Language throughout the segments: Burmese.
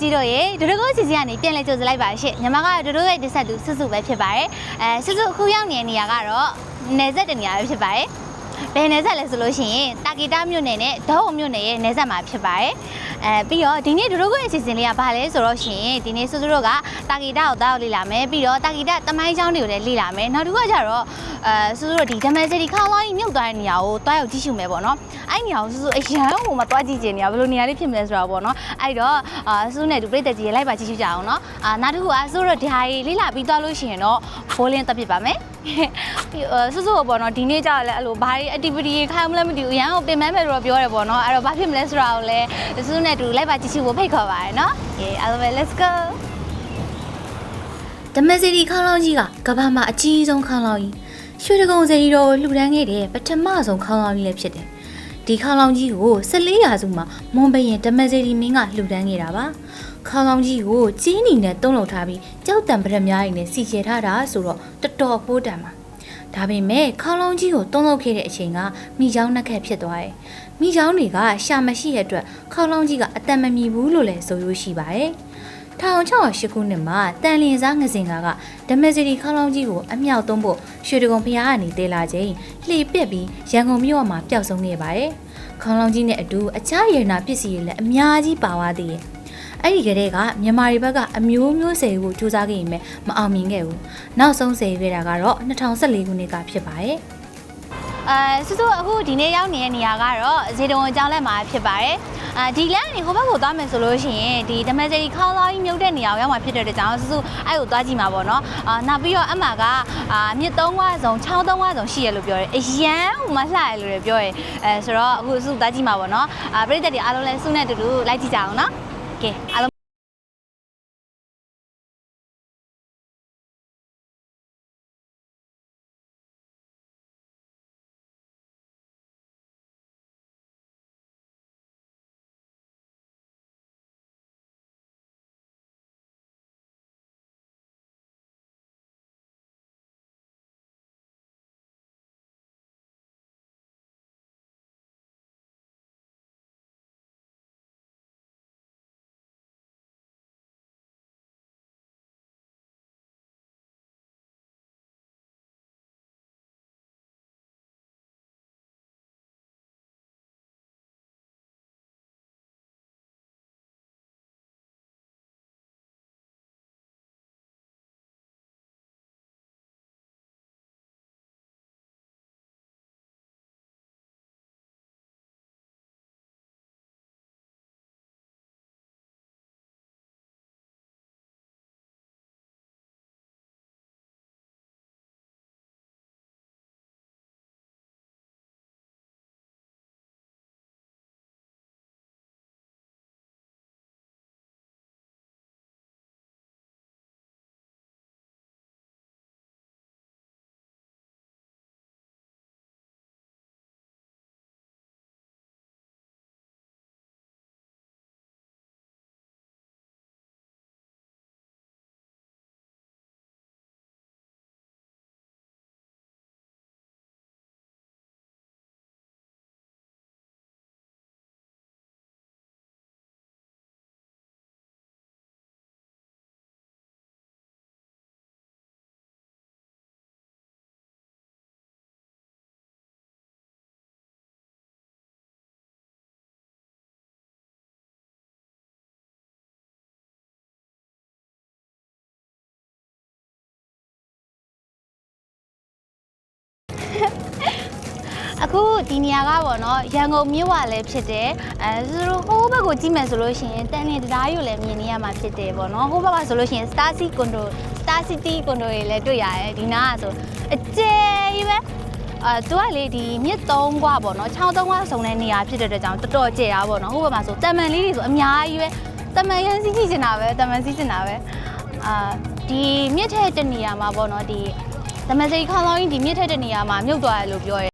ကြီးတို့ရေဒိုဒိုကိုစီစီကနေပြန်လဲကြိုဆိုလိုက်ပါရှင့်ညီမကဒိုဒိုရဲ့တစ်ဆက်သူစွစုပဲဖြစ်ပါတယ်အဲစွစုအခုရောက်နေတဲ့နေရာကတော့နေဆက်တနေရာပဲဖြစ်ပါတယ် ဘယ်နယ်ဆက်လဲဆိုလို့ရှိရင်တာကီတာမြို့နယ်နဲ့ဒေါ့ုံမြို့နယ်ရဲ့နယ်ဆက်မှာဖြစ်ပါတယ်အဲပြီးတော့ဒီနေ့ဒိုဒိုကိုရဲ့အစီအစဉ်လေးကဘာလဲဆိုတော့ရှင်ဒီနေ့စွစုတို့ကတာကီတာကိုတောက်လေ့လာမယ်ပြီးတော့တာကီတာတမိုင်းချောင်းတွေကိုလည်းလေ့လာမယ်နောက်တစ်ခုကကျတော့အဲစွစုတို့ဒီဓမ္မစရီခေါင်းလောင်းကြီးမြုပ်သွားတဲ့နေရာကိုတွားရောက်ကြည့်ရှုမယ်ပေါ့နော်အဲ့နေရာကိုစွစုအရန်ဟိုမှာတွားကြည့်ချင်နေရဘယ်လိုနေရာလေးဖြစ်မလဲဆိုတော့ပေါ့နော်အဲ့တော့အာစွစုနဲ့ဒီပြိတ္တကြီးရဲ့လိုက်ပါကြည့်ရှုကြအောင်နော်အာနောက်တစ်ခုကစွစုတို့ဒီဟာကြီးလေ့လာပြီးသွားလို့ရှိရင်တော့ဖိုးလင်းတက်ပြစ်ပါမယ် ပြီးတော့စွစုကိုပေါ့နော်ဒီနေ့ကျတော့လည်းအဲ့လိုဘာတွေ activity တွေခိုင်းမလဲမသိဘူးအရန်ကိုပင်ပန်းမယ်လို့တော့ပြောတယ်ပေါ့နော်အဲ့တော့ဘာဖြစ်မလဲဆိုတာကိုလည်းစွစုနဲ့တူလိုက်ပါကြည့်ရှုဖို့ဖိတ်ခေါ်ပါတယ်နော် Okay အားလုံးပဲ let's go ဓမ္မစရီခေါင်းလောင်းကြီးကကမ္ဘာမှာအကြီးဆုံးခေါင်းလောင်းကြီးရွှေတကုံစရီတော်ကိုလှူဒန်းခဲ့တဲ့ပထမဆုံးခေါင်းလောင်းကြီးလည်းဖြစ်တယ်ဒီခေါင်းလောင်းကြီးကို14ရာစုမှာမွန်ဘရင်ဓမ္မစရီမင်းကလှူဒန်းခဲ့တာပါ ခေါင်းလောင်းကြီးကိုကျင်းနီနဲ့တုံးလုံထားပြီးကြောက်တံပရက်များရည်နဲ့စီချေထားတာဆိုတော့တော်တော်ပိုးတံပါဒါပေမဲ့ခေါင်းလောင်းကြီးကိုတုံးလုံခဲ့တဲ့အချိန်ကမိချောင်းနှစ်ခက်ဖြစ်သွားတယ်မိချောင်းတွေကရှာမရှိတဲ့အတွက်ခေါင်းလောင်းကြီးကအတန်မမီဘူးလို့လည်းဆိုရိုးရှိပါတယ်1608ခုနှစ်မှာတန်လျင်စားငစင်ကာကဓမ္မစရီခေါင်းလောင်းကြီးကိုအမြောက်သွန်းဖို့ရွှေတကုံဖျားကနေတေလာချိန်လှေပစ်ပြီးရန်ကုန်မြို့မှာပျောက်ဆုံးခဲ့ပါတယ်။ခေါင်းလောင်းကြီးနဲ့အတူအခြားရတနာပစ္စည်းတွေလည်းအများကြီးပါသွားသေးတယ်။ အဲ့ဒီကလေးကမြန်မာပြည်ဘက်ကအမျိုးမျိုးဆယ်ကိုစူးစမ်းခဲ့ရင်မအောင်မြင်ခဲ့ဘူး။နောက်ဆုံးဆယ်ခဲ့တာကတော့2014ခုနှစ်ကဖြစ်ပါတယ်။အဲစစအခုဒီနေ့ရောက်နေတဲ့နေရာကတော့ဇေတဝန်ကျောင်းလက်မှာဖြစ်ပါတယ်။အဲဒီလမ်းကနေဟိုဘက်ကိုသွားမယ်ဆိုလို့ရှိရင်ဒီဓမ္မစရီခေါင်းလောင်းကြီးမြုပ်တဲ့နေရာကိုရောက်မှာဖြစ်တဲ့အတွက်ကြောင့်စစအဲ့ကိုသွားကြည့်မှာပေါ့နော်။အာနောက်ပြီးတော့အမှကအာမြစ်သုံးဝါဆောင်6သုံးဝါဆောင်ရှိရလို့ပြောတယ်။အရန်ဟိုမှာလှရလို့လည်းပြောတယ်။အဲဆိုတော့အခုစစသွားကြည့်မှာပေါ့နော်။အာပြည်သက်တွေအားလုံးလည်းစုနဲ့တူတူလိုက်ကြည့်ကြအောင်နော်။ ကဲအားလုံး အခုဒီနေရာကပေါ့နော်ရန်ကုန်မြို့ကလည်းဖြစ်တယ်အဲဆိုတော့ဟိုဘက်ကိုကြည့်မယ်ဆိုလို့ရှိရင်တန်နေတရားကြီးကိုလည်းမြင်နေရမှာဖြစ်တယ်ပေါ့နော်ဟိုဘက်ကဆိုလို့ရှိရင် Star City Condo Star City Condo တွေလည်းတွေ့ရတယ်ဒီနားကဆိုအကျယ်ကြီးပဲအဲသူကလေဒီမြစ်သုံးကွာပေါ့နော်ချောင်းသုံးကွာစုံတဲ့နေရာဖြစ်တဲ့အတွက်ကြောင့်တော်တော်ကျယ်တာပေါ့နော်ဟိုဘက်မှာဆိုတမန်လေးတွေဆိုအများကြီးပဲတမန်ရန်စီးကြည့်နေတာပဲတမန်စီးချင်တာပဲအာဒီမြစ်ထဲတဲ့နေရာမှာပေါ့နော်ဒီတမန်စီခေါင်းလောင်းကြီးဒီမြစ်ထဲတဲ့နေရာမှာမြုပ်သွားတယ်လို့ပြောရ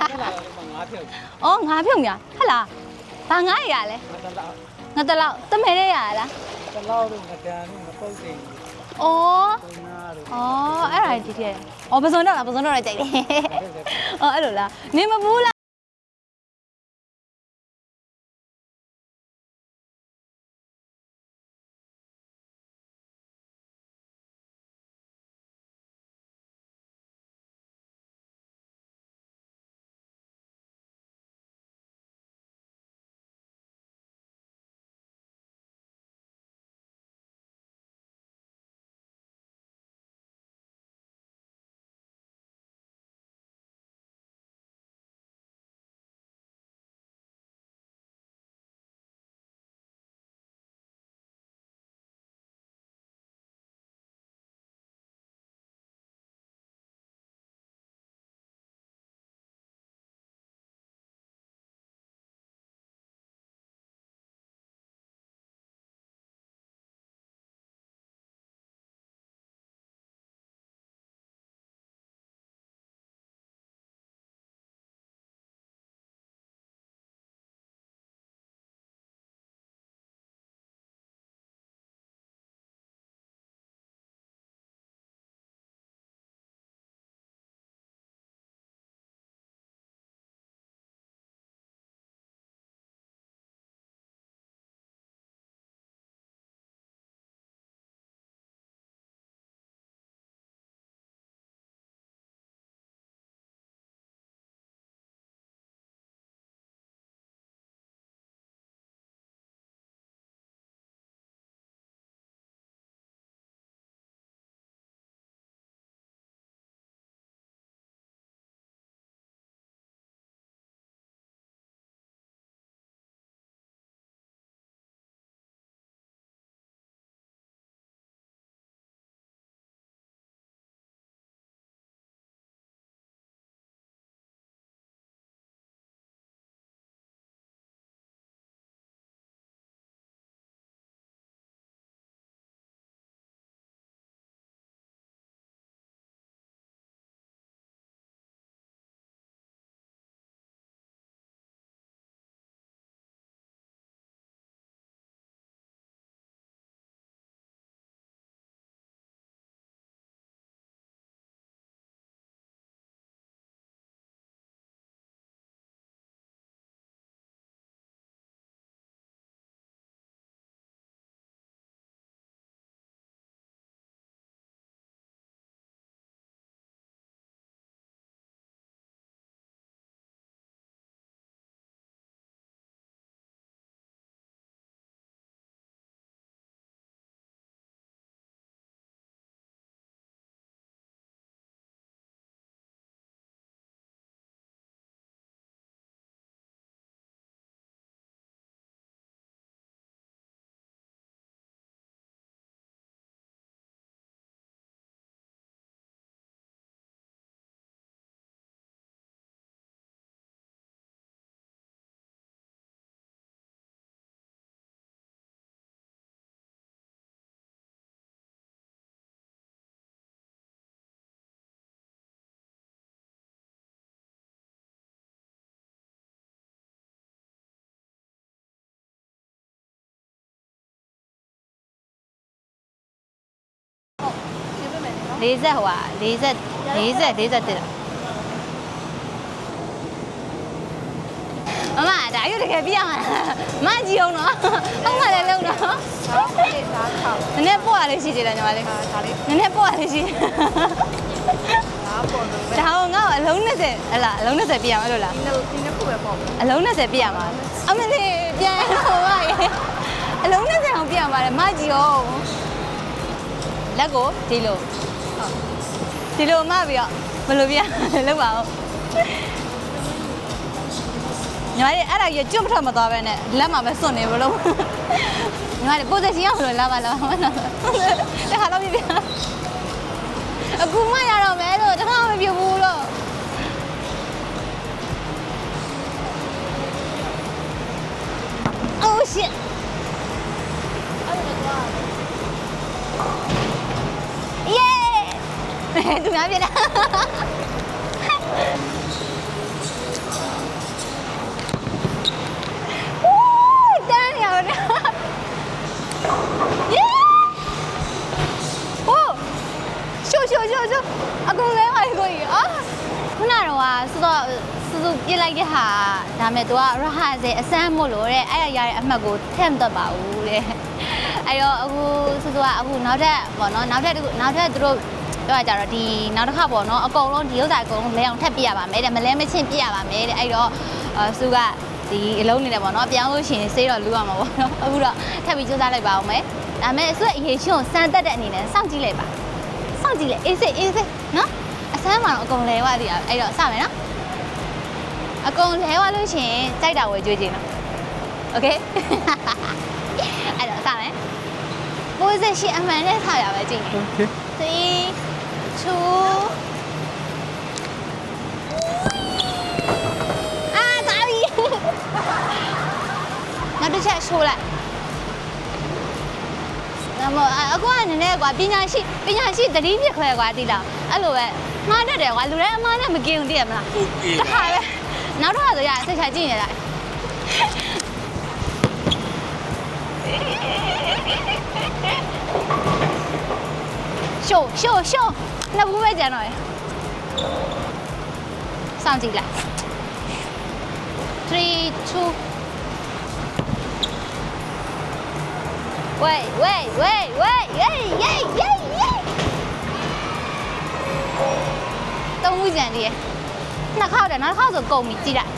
လာတော့ငါးဖြုတ်။အော်ငါဖြုတ်များဟဟလား။ဘာငါရရလဲငါတလောက်။ငါတလောက်တမဲရရလားတလောက်တော့ငကန်တော့ငပုတ်တင်။အော်ပုံနာတော့အော်အဲ့ဒါကြည့်ခဲ့။အော်ပစုံတော့လားပစုံတော့လည်းကြိုက်တယ်။အော်အဲ့လိုလား။နေမဘူးလား 40ဟိုဟာ40 40 41လားမမဒါရွတ်တကယ်ပြရမှာမကြည့်အောင်နော်ဟုတ်မှလည်းလုံးနော်စားပြေးစားချောက်နည်းနည်းပေါ့ရလေးရှိသေးတယ်ညီမလေးဒါလေးနည်းနည်းပေါ့ရလေးရှိလားပေါ်လို့ပဲဒါဟိုငါ့ကိုအလုံး20ဟလာအလုံး20ပြရမှာလို့လားဒီလိုဒီနှစ်ခုပဲပေါ့မယ်အလုံး20ပြရမှာအမလေးပြန်ဟိုပါရေအလုံး20အောင်ပြရမှာလေမကြည့်အောင်လက်ကိုဒီလို ဒီလိုမပြီးတော့ဘယ်လိုပြရလဲလောက်ပါဦးညီမလေးအဲ့ဒါကြီးကျွတ်မထွက်မသွားပဲနဲ့လက်မှာပဲစွန့်နေဘလို့ညီမလေးပိုဇက်ရှင်ရောက်လို့လာပါလာပါမနော်တခါတော့ပြပြအခုမှရတော့မယ်လို့တခါ များဖြစ်တာတန်းနေအောင်ယေးဟိုးရှို့ရှို့ရှို့ရှို့အကုန်လဲပါကိုကြီးအာခုနတော့ကစစောစစုပြစ်လိုက်တဲ့ဟာဒါမဲ့သူကရဟဇေအစမ်းမို့လို့တဲ့အဲ့ရရတဲ့အမှတ်ကိုထည့်မတတ်ပါဘူးတဲ့အဲ့တော့အခုစစောကအခုနောက်ထပ်ပေါ့နော်နောက်ထပ်နောက်ထပ်သူတို့ ပြောရကြတော့ဒီနောက်တစ်ခါပေါ့နော်အကုန်လုံးဒီဥစ္စာအကုန်လုံးလဲအောင်ထပ်ပြရပါမယ်တဲ့မလဲမချင်းပြရပါမယ်တဲ့အဲ့တော့အစုကဒီအလုံးနေတယ်ပေါ့နော်ပြောင်းလို့ရှိရင်စေးတော့လူရမှာပေါ့နော်အခုတော့ထပ်ပြီးစူးစမ်းလိုက်ပါအောင်မယ်ဒါမဲ့အစုရဲ့အရေးရှင်ကိုစမ်းတက်တဲ့အနေနဲ့စောင့်ကြည့်လိုက်ပါစောင့်ကြည့်လိုက်အေးစိအေးစိနော်အစမ်းမှာတော့အကုန်လဲသွားသေးတာအဲ့တော့စမယ်နော် အကုန်လဲသွားလို့ရှရင်ကြိုက်တာဝယ်ကြွေးခြင်းနော်โอเค အဲ့တော့စမယ်ပိုးစရှိအမှန်နဲ့ဆောက်ရပဲကြည့်နေ โอเค 3 2အာဒါပြီ နောက်တစ်ချက်ရှိုးလိုက်ဒါမအကွာနည်းနည်းကွာပညာရှိပညာရှိတတိပြခွဲကွာတိလားအဲ့လိုပဲမှားတတ်တယ်ကွာလူတိုင်းအမှားနဲ့မกินဘူးတည်ရမလားတခါပဲနောက်တော့ဆိုရဆက်ချာကြည့်နေလိုက်ရှိုးရှိုးရှိုး နှစ်ဘူးပဲကြံတော့ရယ်စောင့်ကြည့်လိုက်3 2 Wait, wait, wait, wait, yay, yay, yay, yay. သုံးခုကြံသေးတယ်နှစ်ခေါက်တယ်နောက်တစ်ခေါက်ဆိုကုန်ပြီကြည့်လိုက်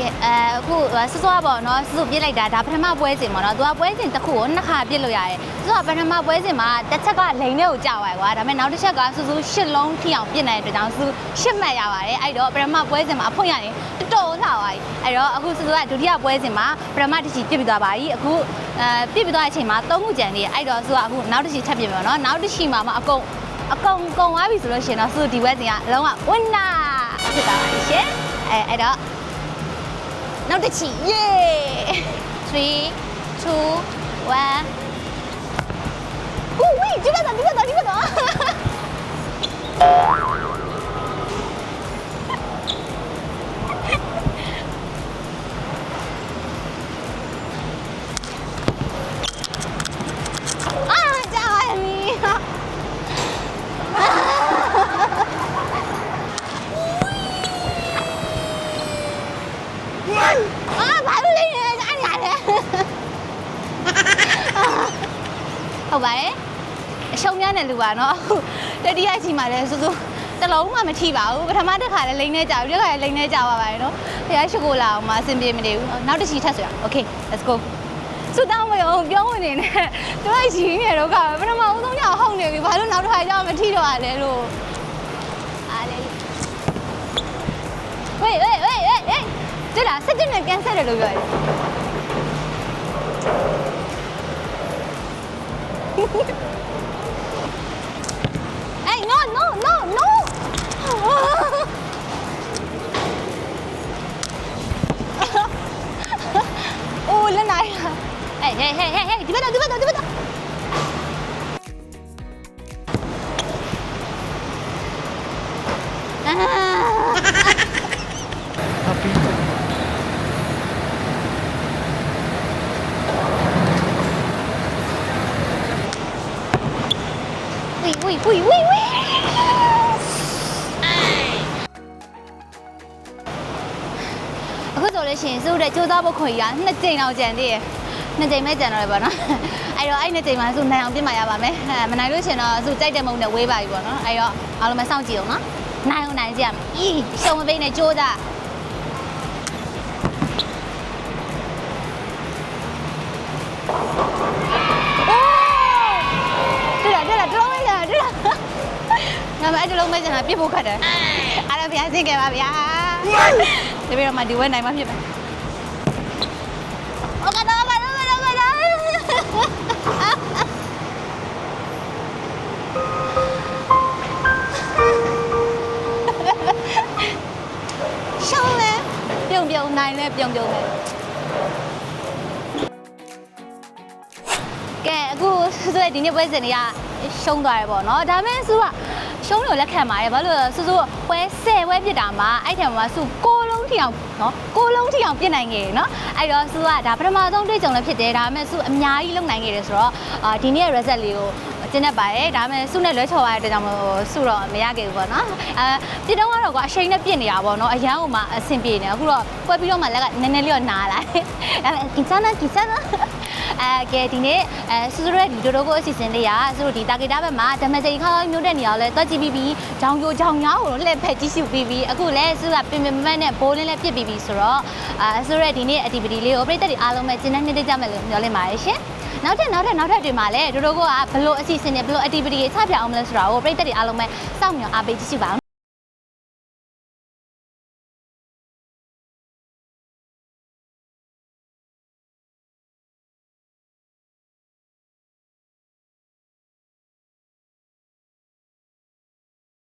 ကဲအဲအခုစစောပေါ့နော်စစုပြစ်လိုက်တာဒါပထမပွဲစဉ်ပေါ့နော်သူကပွဲစဉ်တစ်ခုကိုနှစ်ခါပြစ်လို့ရတယ်စစောကပထမပွဲစဉ်မှာတစ်ချက်ကလိန်ထဲကိုကြာသွားကွာဒါပေမဲ့နောက်တစ်ချက်ကစစုရှစ်လုံးထိအောင်ပြစ်နေတဲ့အတွက်ကြောင့်စစုရှစ်မှတ်ရပါတယ်အဲ့တော့ပထမပွဲစဉ်မှာအဖွင့်ရတယ်တော်တော်လှသွားပြီအဲ့တော့အခုစစုကဒုတိယပွဲစဉ်မှာပထမတစ်ချီပြစ်ပြီးသွားပါပြီအခုအဲပြစ်ပြီးသွားတဲ့အချိန်မှာသုံးခုကြံသေးတယ်အဲ့တော့စစုကအခုနောက်တစ်ချီထပ်ပြစ်မယ်နော်နောက်တစ်ချီမှာမှအကုန်အကုန်ကုန်သွားပြီဆိုလို့ရှိရင်တော့သူဒီဝက်တင်ကအလုံးဝဝင်းနာဖြစ်သွားပါရှင်အဲအဲ့တော့ နောက်တစ်ချီ yay 3 2 1ဝီးဒီဘက်တော့ဒီဘက်တော့ဒီ ဟုတ်ပါတယ်အရှုံးများတဲ့လူပါနော်တတိယချိန်မှာလည်းစိုးစိုးတလုံးမှမထိပါဘူးပထမတစ်ခါလည်းလိမ့်နေကြဘူးတစ်ခါလည်းလိမ့်နေကြပါပါတယ်နော်ဖះရှိကိုလာအောင်မအဆင်ပြေမနေဘူးနောက်တစ်ချီထပ်ဆိုရအောင် okay let's go စူတောင်းမယုံပြောဝင်နေနဲ့သူကရင်းနေတော့ကပထမဦးဆုံးညဟုတ်နေပြီဘာလို့နောက်တစ်ခါကျမထိတော့ရလဲလို့အားလေဝေးဝေးဝေးဝေးတက်တာစက်တင်နဲ့ကန်ဆယ်တယ်လို့ပြောတယ် hey, no, no, no, no! Uulan na. Hey, hey, hey, hey, hey! Di ba na, di ba na, di ba na? uy, uy, uy, uy, uy. အခုဆိုလို့ရှိရင်စုတဲ့ကြိုးစားဖို့ခွင့်ရနှစ်ကြိမ်တော့ကြံသေးရယ်နှစ်ကြိမ်ပဲကြံတော့ရပါတော့အဲ့တော့အဲ့နှစ်ကြိမ်မှာစုနိုင်အောင်ပြင်မာရပါမယ်မနိုင်လို့ရှိရင်တော့စုကြိုက်တဲ့မုံနဲ့ဝေးပါပြီပေါ့နော်အဲ့တော့အားလုံးပဲစောင့်ကြည့်အောင်နော်နိုင်အောင်နိုင်ကြရမယ်အေးရှုံမပိနဲ့ကြိုးစား မှအဲ့ဒီလုံးမဲ့ကျန်တာပြစ်ဖို့ခက်တယ်အဲ့ဒါဘုရားဆင့်ခဲ့ပါဗျာတပည့်တော်မှဒီဝဲနိုင်မှဖြစ်မယ်ဟုတ်ကဲ့တော့ပါတော့ပါတော့ပါတော့ရှောင်းလဲပြုံပြုံနိုင်လဲပြုံပြုံလဲကဲအခုဆိုရဒီနေ့ပွဲစဉ်တွေကရှုံးသွားတယ်ပေါ့နော်ဒါပေမဲ့သူက ရှုံးလို့လက်ခံပါတယ်ဘာလို့လဲဆိုတော့ပွဲ10ပွဲပြစ်တာမှာအဲ့ထက်မှာစု6လုံးထိအောင်နော်6လုံးထိအောင်ပြစ်နိုင်ခဲ့တယ်နော်အဲ့တော့စုကဒါပထမဆုံးတွေ့ကြုံလည်းဖြစ်တယ်ဒါပေမဲ့စုအများကြီးလုံနိုင်ခဲ့တယ်ဆိုတော့အာဒီနေ့ရဲ့ result လေးကိုကျင်းတတ်ပါတယ်ဒါပေမဲ့စုနဲ့လွဲချော်ရတဲ့အတွက်ကြောင့်မို့စုတော့မရခဲ့ဘူးပေါ့နော်အဲပြစ်တော့ကတော့ကွာအရှိန်နဲ့ပြစ်နေတာပေါ့နော်အရန်ဟိုမှာအဆင်ပြေနေအခုတော့ပွဲပြီးတော့မှလက်ကနည်းနည်းလေးတော့နားလာတယ်ဒါပေမဲ့ကင်ချာနာကင်ချာနာ အဲကဲဒီနေ့အဲစူစူရဲ့ဒီဒိုဒိုကိုအစီအစဉ်လေးကစူဒီတာဂီတာဘက်မှာဓမ္မစိခေါင်းမျိုးတဲ့နေရာကိုလည်းတွက်ကြည့်ပြီးပြီးဂျောင်ယိုဂျောင်ညာကိုလှည့်ဖက်ကြည့်ရှုပြီးပြီးအခုလည်းစူကပင်ပင်မတ်နဲ့ဘိုးလင်းလည်းပြစ်ပြီးပြီးဆိုတော့အဲစူရဲ့ဒီနေ့ activity လေးကိုပြည်သက်တွေအားလုံးပဲကျင်းနေနေကြမယ်လို့မျှော်လင့်ပါတယ်ရှင်နောက်ထပ်နောက်ထပ်နောက်ထပ်တွေမှာလည်းဒိုဒိုကိုကဘလို့အစီအစဉ်နဲ့ဘလို့ activity တွေချပြအောင်မလဲဆိုတာကိုပြည်သက်တွေအားလုံးပဲစောင့်မျှော်အားပေးကြည့်ရှုပါအောင်